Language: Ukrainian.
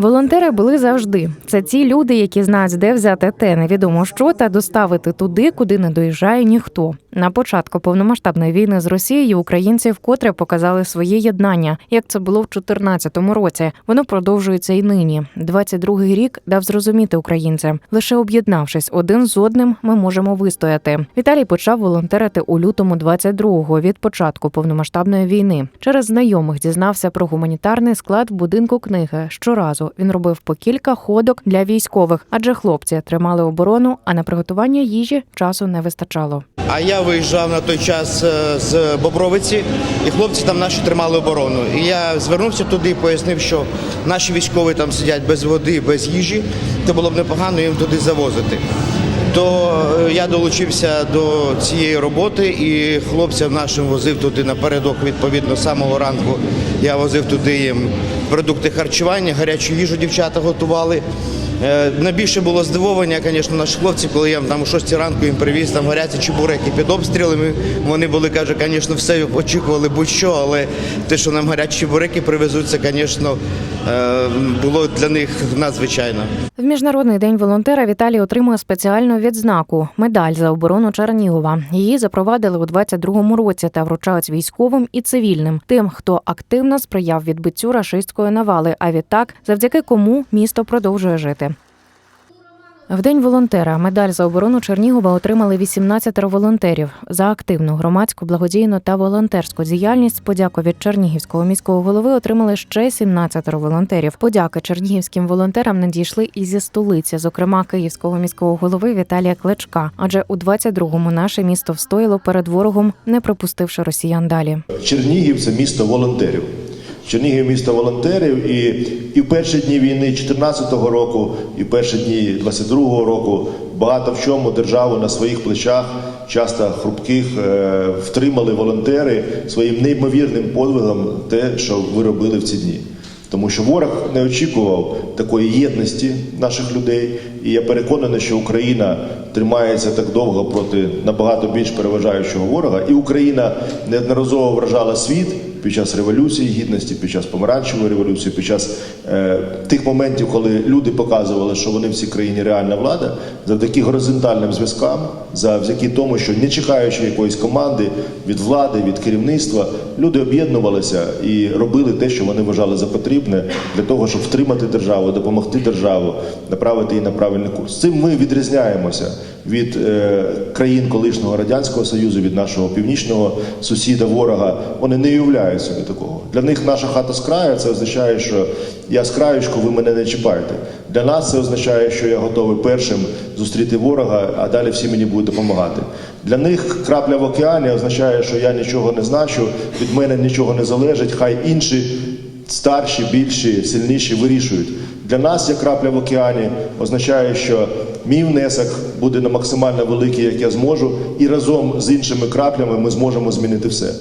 Волонтери були завжди. Це ті люди, які знають, де взяти те невідомо що та доставити туди, куди не доїжджає ніхто. На початку повномасштабної війни з Росією українці вкотре показали своє єднання, як це було в 2014 році. Воно продовжується і нині. 22-й рік дав зрозуміти українцям. Лише об'єднавшись один з одним, ми можемо вистояти. Віталій почав волонтерити у лютому 22-го від початку повномасштабної війни. Через знайомих дізнався про гуманітарний склад в будинку книги. Щоразу він робив по кілька ходок для військових, адже хлопці тримали оборону, а на приготування їжі часу не вистачало. А я виїжджав на той час е, з Бобровиці, і хлопці там наші тримали оборону. І я звернувся туди і пояснив, що наші військові там сидять без води, без їжі, то було б непогано їм туди завозити. То е, я долучився до цієї роботи і хлопцям нашим возив туди напередок, відповідно, з самого ранку я возив туди їм продукти харчування, гарячу їжу дівчата готували. Е, Найбільше було здивування, звісно, наші хлопці, коли я там о 6 ранку їм привіз там гарячі чебуреки під обстрілами. Вони були, каже, звісно, все очікували будь-що, але те, що нам гарячі чебуреки привезуть, це, звісно, е, було для них надзвичайно. В міжнародний день волонтера Віталій отримує спеціальну відзнаку медаль за оборону Чернігова. Її запровадили у 22-му році та вручають військовим і цивільним, тим, хто активно сприяв відбиттю рашистської навали. А відтак, завдяки кому місто продовжує жити. В день волонтера медаль за оборону Чернігова отримали 18 волонтерів за активну громадську, благодійну та волонтерську діяльність. Подяку від Чернігівського міського голови отримали ще 17 волонтерів. Подяки чернігівським волонтерам надійшли і зі столиці, зокрема Київського міського голови Віталія Кличка. Адже у 22-му наше місто встояло перед ворогом, не пропустивши росіян далі. Чернігів це місто волонтерів. Чернігів місто волонтерів, і, і в перші дні війни 2014 року, і в перші дні 22-го року багато в чому державу на своїх плечах, часто хрупких, е, втримали волонтери своїм неймовірним подвигом те, що ви робили в ці дні. Тому що ворог не очікував такої єдності наших людей, і я переконаний, що Україна тримається так довго проти набагато більш переважаючого ворога, і Україна неодноразово вражала світ під час революції гідності, під час помаранчевої революції, під час е, тих моментів, коли люди показували, що вони в цій країні реальна влада, завдяки горизонтальним зв'язкам, завдяки тому, що не чекаючи якоїсь команди від влади, від керівництва, люди об'єднувалися і робили те, що вони вважали за потрібне для того, щоб втримати державу, допомогти державу, направити її на правильний курс. Цим ми відрізняємося від е, країн колишнього радянського союзу, від нашого північного сусіда, ворога. Вони не уявляють собі такого. Для них наша хата з краю це означає, що я з краючку, ви мене не чіпаєте. Для нас це означає, що я готовий першим зустріти ворога, а далі всі мені будуть допомагати. Для них крапля в океані означає, що я нічого не значу, від мене нічого не залежить, хай інші старші, більші, сильніші вирішують. Для нас, як крапля в океані, означає, що мій внесок буде на максимально великий, як я зможу, і разом з іншими краплями ми зможемо змінити все.